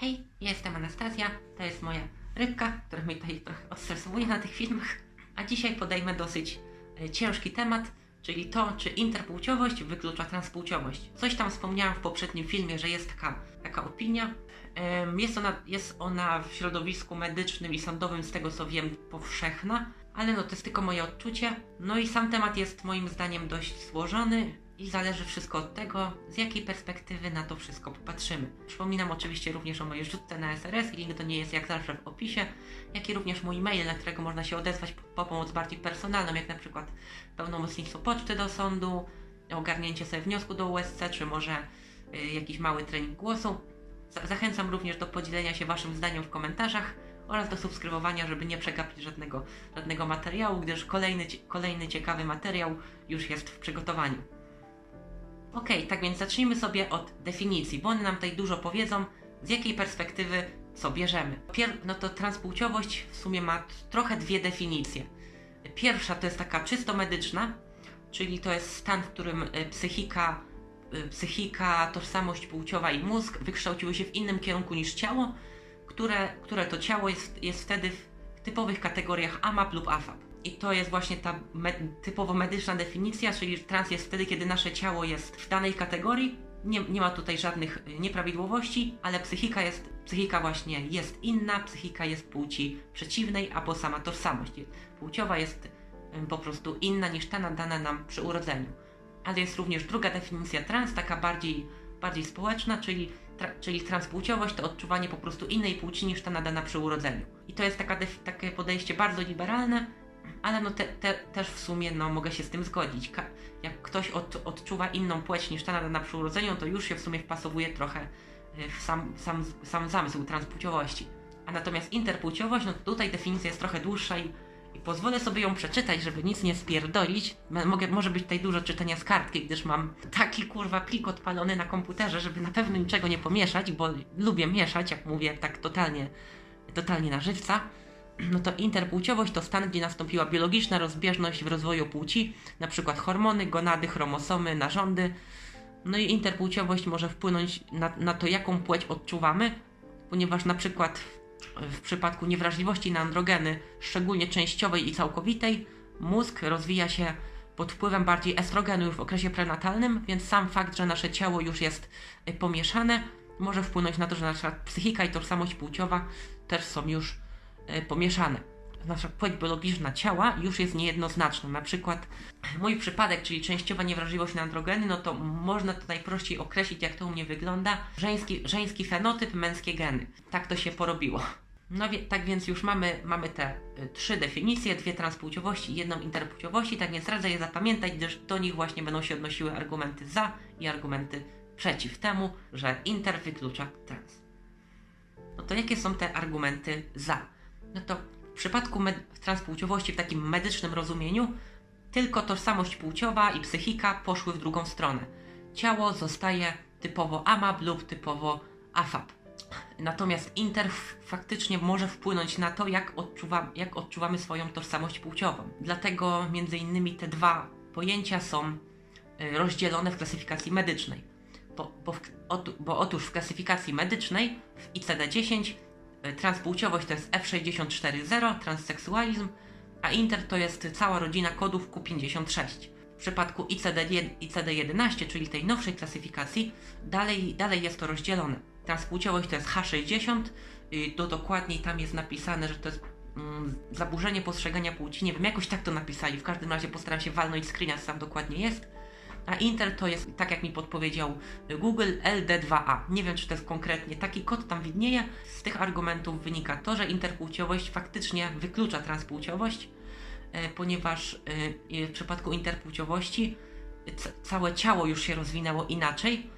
Hej, jestem Anastazja, to jest moja rybka, która mnie tutaj trochę odstresowuje na tych filmach. A dzisiaj podejmę dosyć e, ciężki temat, czyli to, czy interpłciowość wyklucza transpłciowość. Coś tam wspomniałam w poprzednim filmie, że jest taka, taka opinia. Jest ona, jest ona w środowisku medycznym i sądowym, z tego co wiem, powszechna, ale no to jest tylko moje odczucie. No i sam temat jest moim zdaniem dość złożony i zależy wszystko od tego, z jakiej perspektywy na to wszystko popatrzymy. Przypominam oczywiście również o mojej rzutce na SRS, link do niej jest jak zawsze w opisie, jak i również mój mail, na którego można się odezwać po, po pomoc bardziej personalną, jak na przykład pełnomocnictwo poczty do sądu, ogarnięcie sobie wniosku do USC, czy może y, jakiś mały trening głosu. Za- Zachęcam również do podzielenia się Waszym zdaniem w komentarzach oraz do subskrybowania, żeby nie przegapić żadnego, żadnego materiału, gdyż kolejny, kolejny ciekawy materiał już jest w przygotowaniu. Okej, tak więc zacznijmy sobie od definicji, bo one nam tutaj dużo powiedzą, z jakiej perspektywy co bierzemy. Pier- no to transpłciowość w sumie ma trochę dwie definicje. Pierwsza to jest taka czysto medyczna, czyli to jest stan, w którym y, psychika, y, psychika, tożsamość płciowa i mózg wykształciły się w innym kierunku niż ciało, które, które to ciało jest, jest wtedy w typowych kategoriach AMAP lub AFAP. I to jest właśnie ta me typowo medyczna definicja, czyli trans jest wtedy, kiedy nasze ciało jest w danej kategorii, nie, nie ma tutaj żadnych y, nieprawidłowości, ale psychika jest, psychika właśnie jest inna, psychika jest płci przeciwnej, albo sama tożsamość płciowa jest y, po prostu inna niż ta nadana nam przy urodzeniu. Ale jest również druga definicja trans, taka bardziej, bardziej społeczna, czyli, tra, czyli transpłciowość to odczuwanie po prostu innej płci niż ta nadana przy urodzeniu. I to jest takie podejście bardzo liberalne, ale no te, te, też w sumie no, mogę się z tym zgodzić. Ka jak ktoś od, odczuwa inną płeć niż ta nadana przy urodzeniu, to już się w sumie wpasowuje trochę y, w sam, sam, sam zamysł transpłciowości. A natomiast interpłciowość, no tutaj definicja jest trochę dłuższa i, i pozwolę sobie ją przeczytać, żeby nic nie spierdolić. Mogę, może być tutaj dużo czytania z kartki, gdyż mam taki kurwa plik odpalony na komputerze, żeby na pewno niczego nie pomieszać, bo lubię mieszać, jak mówię, tak totalnie, totalnie na żywca. No to interpłciowość to stan, gdzie nastąpiła biologiczna rozbieżność w rozwoju płci, przykład hormony, gonady, chromosomy, narządy. No i interpłciowość może wpłynąć na, na to, jaką płeć odczuwamy, ponieważ przykład w, przypadku niewrażliwości na androgeny, szczególnie częściowej i całkowitej, mózg rozwija się pod wpływem bardziej estrogenu już w okresie prenatalnym, więc sam fakt, że nasze ciało już jest y, pomieszane, może wpłynąć na to, że nasza psychika i tożsamość płciowa też są już y, pomieszane. Nasza płeć biologiczna ciała już jest niejednoznaczna. Na przykład mój przypadek, czyli częściowa niewrażliwość na androgeny, no to można to najprościej określić, jak to u mnie wygląda. Żeński, żeński fenotyp, męskie geny. Tak to się porobiło. No wie, tak więc już mamy, mamy te y, trzy definicje, dwie transpłciowości i jedną interpłciowości, tak więc radzę je zapamiętać, gdyż do nich właśnie będą się odnosiły argumenty za i argumenty przeciw temu, że inter wyklucza trans. No to jakie są te argumenty za? No to przypadku transpłciowości w takim medycznym rozumieniu tylko tożsamość płciowa i psychika poszły w drugą stronę. Ciało zostaje typowo AMAP lub typowo AFAP. Natomiast inter faktycznie może wpłynąć na to, jak, odczuwa, jak odczuwamy swoją tożsamość płciową. Dlatego między innymi te dwa pojęcia są y, rozdzielone w klasyfikacji medycznej. Bo, bo, w, bo otóż w klasyfikacji medycznej w ICD-10 y, transpłciowość to jest F64.0, transseksualizm, a inter to jest cała rodzina kodów Q56. W przypadku ICD, ICD-11, czyli tej nowszej klasyfikacji, dalej, dalej jest to rozdzielone. Transpłciowość to jest H60, y, to dokładniej tam jest napisane, że to jest mm, zaburzenie postrzegania płci. Nie wiem, jakoś tak to napisali. W każdym razie postaram się walnąć screena, co tam dokładnie jest. A Inter to jest, tak jak mi podpowiedział Google, LD2A. Nie wiem, czy to jest konkretnie taki kod tam widnieje. Z tych argumentów wynika to, że interpłciowość faktycznie wyklucza transpłciowość, e, ponieważ e, w przypadku interpłciowości ca- całe ciało już się rozwinęło inaczej.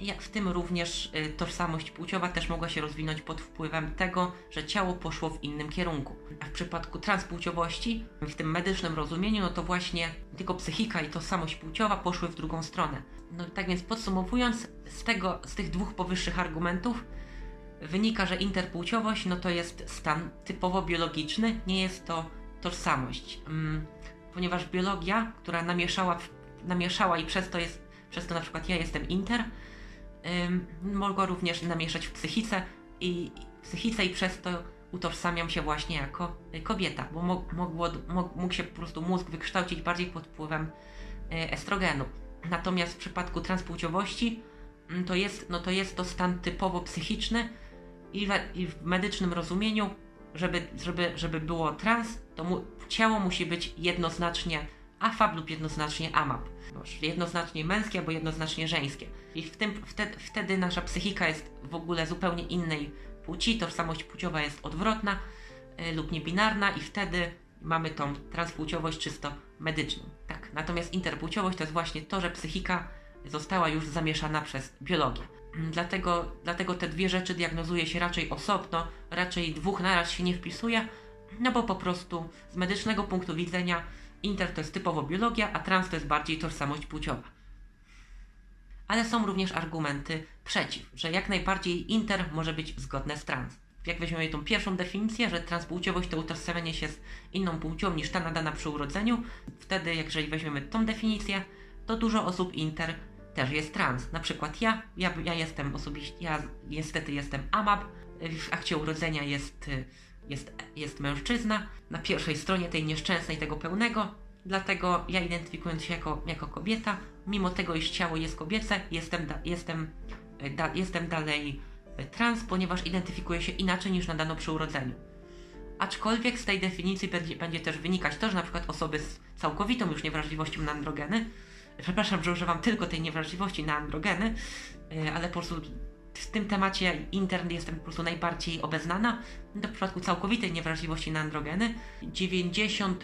Jak w tym również y, tożsamość płciowa też mogła się rozwinąć pod wpływem tego, że ciało poszło w innym kierunku. A w przypadku transpłciowości, w tym medycznym rozumieniu, no to właśnie tylko psychika i tożsamość płciowa poszły w drugą stronę. No tak więc podsumowując, z, tego, z tych dwóch powyższych argumentów wynika, że interpłciowość no to jest stan typowo biologiczny, nie jest to tożsamość. Mm, ponieważ biologia, która namieszała, namieszała i przez to jest, przez to na przykład ja jestem inter, mogła również namieszać w psychice i psychice i przez to utożsamiam się właśnie jako y, kobieta, bo mo- mogło, mo- mógł się po prostu mózg wykształcić bardziej pod wpływem y, estrogenu. Natomiast w przypadku transpłciowości mm, to jest, no to jest to stan typowo psychiczny i, i w medycznym rozumieniu, żeby, żeby, żeby było trans, to mu, ciało musi być jednoznacznie AFAB lub jednoznacznie. Czyli jednoznacznie męskie albo jednoznacznie żeńskie. I w tym, wtedy, wtedy nasza psychika jest w ogóle zupełnie innej płci, tożsamość płciowa jest odwrotna y, lub niebinarna i wtedy mamy tą transpłciowość czysto medyczną. Tak. Natomiast interpłciowość to jest właśnie to, że psychika została już zamieszana przez biologię. Dlatego, dlatego te dwie rzeczy diagnozuje się raczej osobno, raczej dwóch naraz się nie wpisuje, no bo po prostu z medycznego punktu widzenia inter to jest typowo biologia, a trans to jest bardziej tożsamość płciowa. Ale są również argumenty przeciw, że jak najbardziej inter może być zgodne z trans. Jak weźmiemy tą pierwszą definicję, że transpłciowość to utożsamianie się z inną płcią niż ta nadana przy urodzeniu, wtedy jeżeli weźmiemy tą definicję, to dużo osób inter też jest trans. Na przykład ja, ja, ja jestem osobiście, ja niestety jestem AMAB, w akcie urodzenia jest, y, jest, jest mężczyzna, na pierwszej stronie tej nieszczęsnej, tego pełnego, dlatego ja identyfikując się jako, jako kobieta, mimo tego, iż ciało jest kobiece, jestem, da, jestem, y, da, jestem dalej y, trans, ponieważ identyfikuję się inaczej niż nadano przy urodzeniu. Aczkolwiek z tej definicji będzie, będzie też wynikać to, że na przykład osoby z całkowitą już niewrażliwością na androgeny, przepraszam, że używam tylko tej niewrażliwości na androgeny, yy, ale po prostu w tym temacie intern jestem po prostu najbardziej obeznana. W przypadku całkowitej niewrażliwości na androgeny 95%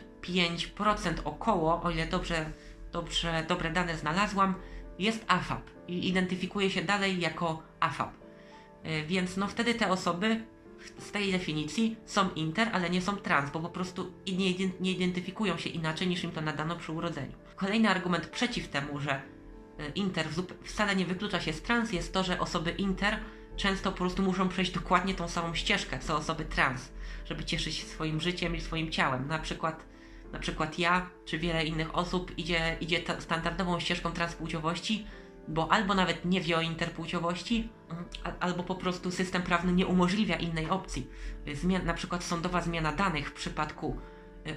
około, o ile dobrze, dobrze, dobre dane znalazłam, jest AFAB i identyfikuje się dalej jako AFAB. Yy, Więc no wtedy te osoby z tej definicji są inter, ale nie są trans, bo po prostu nie, nie identyfikują się inaczej niż im to nadano przy urodzeniu. Kolejny argument przeciw temu, że y, inter zup- wcale nie wyklucza się z trans jest to, że osoby inter często po prostu muszą przejść dokładnie tą samą ścieżkę co osoby trans, żeby cieszyć się swoim życiem i swoim ciałem. Na przykład, na przykład ja czy wiele innych osób idzie, idzie ta standardową ścieżką transpłciowości, bo albo nawet nie wie o interpłciowości, a- albo po prostu system prawny nie umożliwia innej opcji. Zmian, na przykład sądowa zmiana danych w przypadku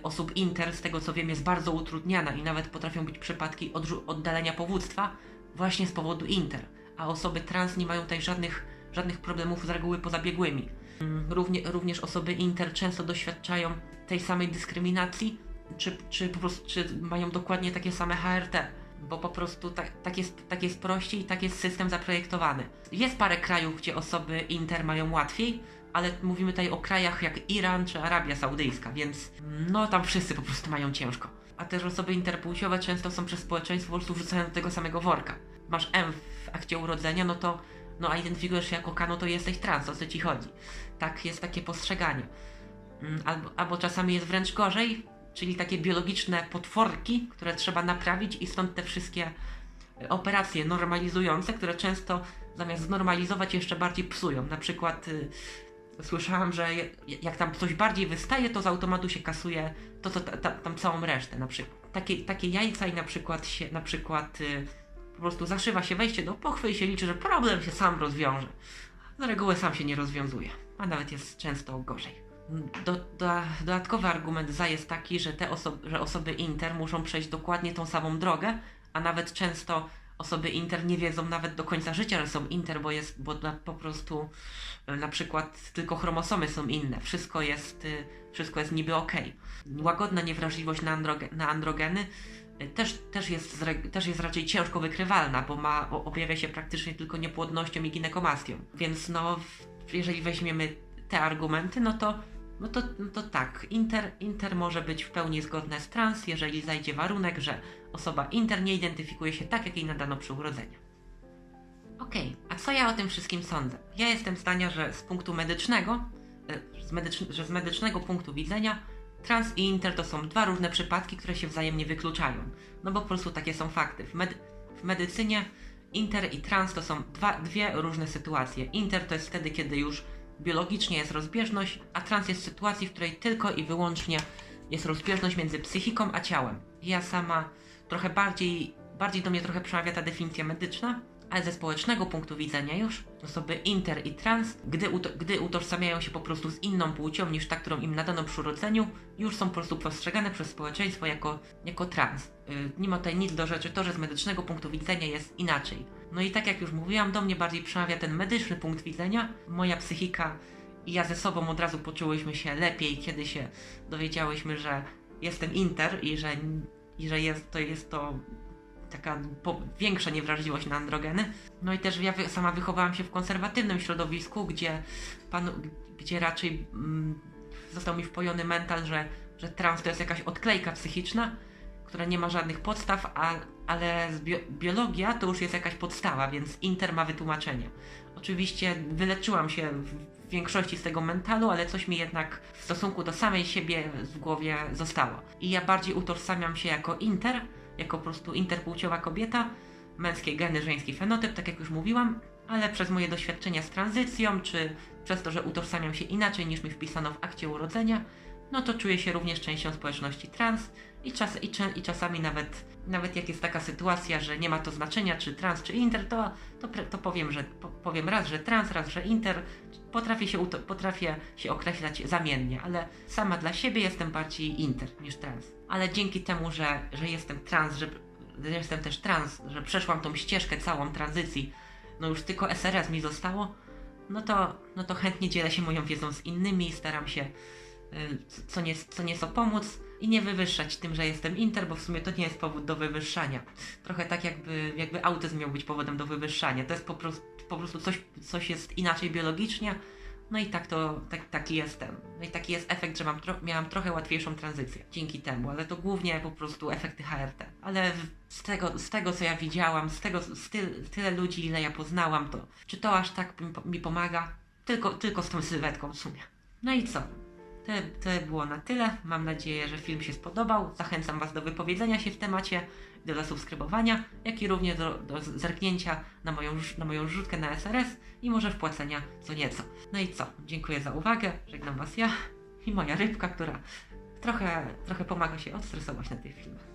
osób inter, z tego co wiem, jest bardzo utrudniana i nawet potrafią być przypadki oddalenia powództwa właśnie z powodu inter, a osoby trans nie mają tutaj żadnych, żadnych problemów z reguły pozabiegłymi. Mm, Równie, również osoby inter często doświadczają tej samej dyskryminacji, czy, czy po prostu czy mają dokładnie takie same HRT bo po prostu tak, tak, jest, tak jest prościej i tak jest system zaprojektowany. Jest parę krajów, gdzie osoby inter mają łatwiej, ale mówimy tutaj o krajach jak Iran czy Arabia Saudyjska, więc no tam wszyscy po prostu mają ciężko. A też osoby interpłciowe często są przez społeczeństwo po prostu wrzucane do tego samego worka. Masz M w akcie urodzenia, no to no a identyfikujesz się jako K, no to jesteś trans, o co ci chodzi. Tak jest takie postrzeganie. Mm, Albo, albo czasami jest wręcz gorzej, czyli takie biologiczne potworki, które trzeba naprawić i stąd te wszystkie e, operacje normalizujące, które często zamiast znormalizować jeszcze bardziej psują. Na przykład y, słyszałam, że jak tam coś bardziej wystaje, to z automatu się kasuje to, to ta, ta, tam całą resztę na przykład. Takie, takie jajca i na przykład się, na przykład y, po prostu zaszywa się wejście do pochwy i się liczy, że problem się sam rozwiąże. Z reguły sam się nie rozwiązuje, a nawet jest często gorzej. Do, do, dodatkowy argument za jest taki, że te że osoby inter muszą przejść dokładnie tą samą drogę, a nawet często osoby inter nie wiedzą nawet do końca życia, że są inter, bo jest, bo na, po prostu y, na przykład tylko chromosomy są inne. Wszystko jest, y, wszystko jest niby okej. Łagodna niewrażliwość na, androge, na androgeny y, też, też, jest, też jest raczej ciężko wykrywalna, bo ma, objawia się praktycznie tylko niepłodnością i ginekomastią. Więc no, jeżeli weźmiemy te argumenty, no to, no to, no to tak, inter, inter może być w pełni zgodne z trans, jeżeli zajdzie warunek, że osoba inter nie identyfikuje się tak, jak jej nadano przy urodzeniu. Okej, a co ja o tym wszystkim sądzę? Ja jestem zdania, że z punktu medycznego, e, z medycz- że z medycznego punktu widzenia, trans i inter to są dwa różne przypadki, które się wzajemnie wykluczają. No bo po prostu takie są fakty. W, med- w medycynie inter i trans to są dwa, dwie różne sytuacje. Inter to jest wtedy, kiedy już biologicznie jest rozbieżność, a trans jest w sytuacji, w której tylko i wyłącznie jest rozbieżność między psychiką a ciałem. Ja sama trochę bardziej, bardziej do mnie trochę przemawia ta definicja medyczna, Ale ze społecznego punktu widzenia już osoby inter i trans, gdy, uto- gdy utożsamiają się po prostu z inną płcią niż ta, którą im nadano przy urodzeniu, już są po prostu postrzegane przez społeczeństwo jako, jako trans. Yy, nie ma tutaj nic do rzeczy, to, że z medycznego punktu widzenia jest inaczej. No i tak jak już mówiłam, do mnie bardziej przemawia ten medyczny punkt widzenia. Moja psychika i ja ze sobą od razu poczułyśmy się lepiej, kiedy się dowiedziałyśmy, że jestem inter i że, i że jest, to jest to taka większa niewrażliwość na androgeny. No i też ja sama wychowałam się w konserwatywnym środowisku, gdzie, panu, gdzie raczej mm, został mi wpojony mental, że, że trans to jest jakaś odklejka psychiczna, która nie ma żadnych podstaw, a, ale bio, biologia to już jest jakaś podstawa, więc inter ma wytłumaczenie. Oczywiście wyleczyłam się w większości z tego mentalu, ale coś mi jednak w stosunku do samej siebie w głowie zostało. I ja bardziej utożsamiam się jako inter, jako po prostu interpłciowa kobieta, męskie geny, żeński fenotyp, tak jak już mówiłam, ale przez moje doświadczenia z tranzycją, czy przez to, że utożsamiam się inaczej niż mi wpisano w akcie urodzenia, no to czuję się również częścią społeczności trans i, czas, i, i czasami nawet, nawet jak jest taka sytuacja, że nie ma to znaczenia, czy trans, czy inter, to, to, to powiem, że po, powiem raz, że trans, raz, że inter. Potrafię się, potrafię się określać zamiennie, ale sama dla siebie jestem bardziej inter niż trans. Ale dzięki temu, że, że jestem trans, że, że jestem też trans, że przeszłam tą ścieżkę całą tranzycji, no już tylko SRS mi zostało, no to, no to chętnie dzielę się moją wiedzą z innymi, staram się co, nie, co nieco pomóc i nie wywyższać tym, że jestem inter, bo w sumie to nie jest powód do wywyższania. Trochę tak jakby, jakby autyzm miał być powodem do wywyższania. To jest po prostu, po prostu coś, coś jest inaczej biologicznie, no i tak to, tak, taki jestem. No i taki jest efekt, że mam tro, miałam trochę łatwiejszą tranzycję dzięki temu, ale to głównie po prostu efekty HRT. Ale z tego, z tego co ja widziałam, z tego, z ty, tyle ludzi, ile ja poznałam, to czy to aż tak mi, mi pomaga? Tylko, tylko z tą sylwetką w sumie. No i co? To, było na tyle. Mam nadzieję, że film się spodobał. Zachęcam Was do wypowiedzenia się w temacie, do zasubskrybowania, jak i również do, do zerknięcia na moją, na moją rzutkę na SRS i może wpłacenia co nieco. No i co? Dziękuję za uwagę. Żegnam Was ja i moja rybka, która trochę, trochę pomaga się odstresować na tych filmach.